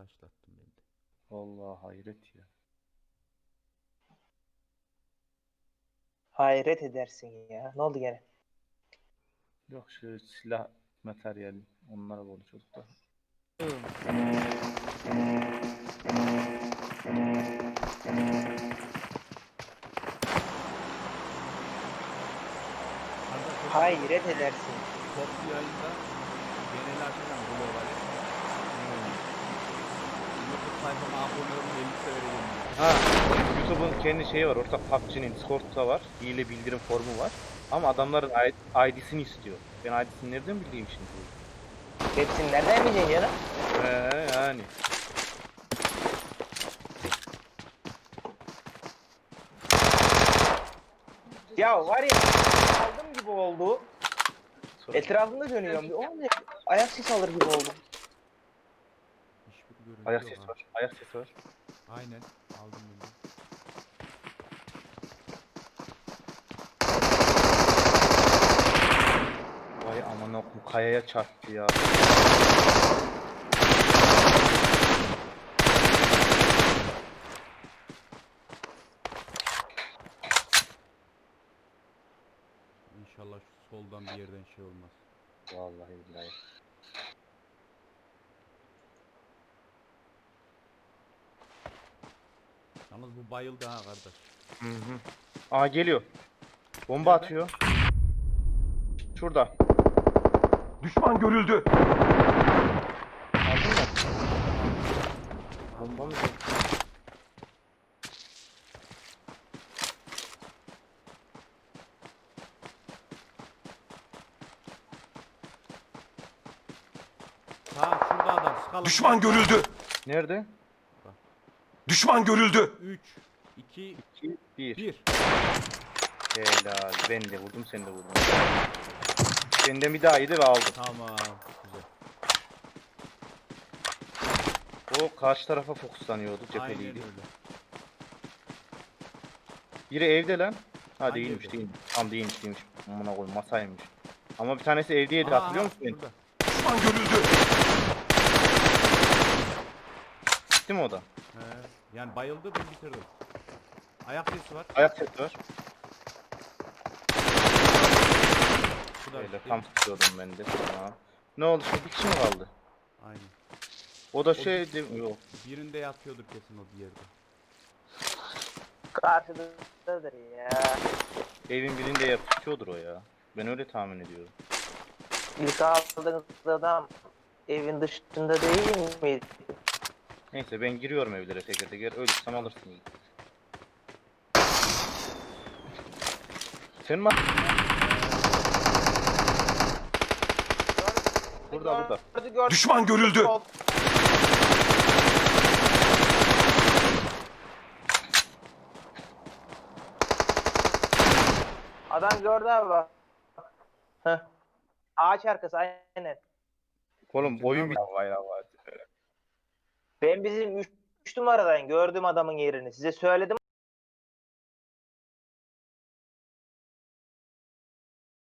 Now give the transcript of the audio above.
Başlattım ben de. Vallahi hayret ya. Hayret edersin ya. Ne oldu gene? Yok şu silah materyal onlara konuşuyorduk da. Hayret edersin. Toplu yayında genel açacağım globali. YouTube sayfama abone olun 50 vereceğim. diyor. Ha, YouTube'un kendi şeyi var. Ortak PUBG'nin Discord'da var. Hile bildirim formu var. Ama adamların ID'sini istiyor. Ben ID'sini nereden bileyim şimdi? Hepsini nereden bileceksin canım? He yani. Ya var ya aldım gibi oldu. Etrafında dönüyorum. Bir O ne? Ayak sesi alır gibi oldum. Görüntü Ayak sesi var. Ayak sesi var. Aynen. Aldım bunu. Vay aman okum kayaya çarptı ya. İnşallah şu soldan bir yerden şey olmaz. Vallahi billahi. Yalnız bu bayıldı ha kardeş. Hı hı. Aa geliyor. Bomba Nerede? atıyor. Şurada. Düşman görüldü. Aldın mı? Bomba mı? Ha şurada adam sıkalım. Düşman görüldü. Nerede? Düşman görüldü. 3, 2, 2, 1. 1. Helal. Ben de vurdum sen de vurdun. Senden bir daha yedi ve aldım. Tamam. Güzel. O karşı tarafa fokuslanıyordu Aynen cepheliydi. öyle. Biri evde lan. Ha Hangi değilmiş evde? değilmiş. Tam değilmiş değilmiş. Amına koyayım masaymış. Ama bir tanesi evdeydi hatırlıyor musun? beni? Düşman görüldü. Mi o da? He. Yani bayıldı ben bitirdim. Ayak sesi var. Ayak sesi var. Şu da Öyle tam tutuyordum ben de. Tamam. Ne oldu şimdi bir kişi mi kaldı? Aynen. O da şey değil Yok. Birinde yatıyordur kesin o bir yerde. Karşıdadır ya. Evin birinde yer tutuyordur o ya. Ben öyle tahmin ediyorum. İlk aldığınız adam evin dışında değil miydi? Neyse ben giriyorum evlere teker teker. Ölürsem alırsınız. Sen mi? Burada, burada. Gördü, gördü. Düşman görüldü. Adam gördü abi bak. Heh. Ağaç arkası aynen. Oğlum oyun bir... Vay vay. Ben bizim 3 numaradan gördüm adamın yerini. Size söyledim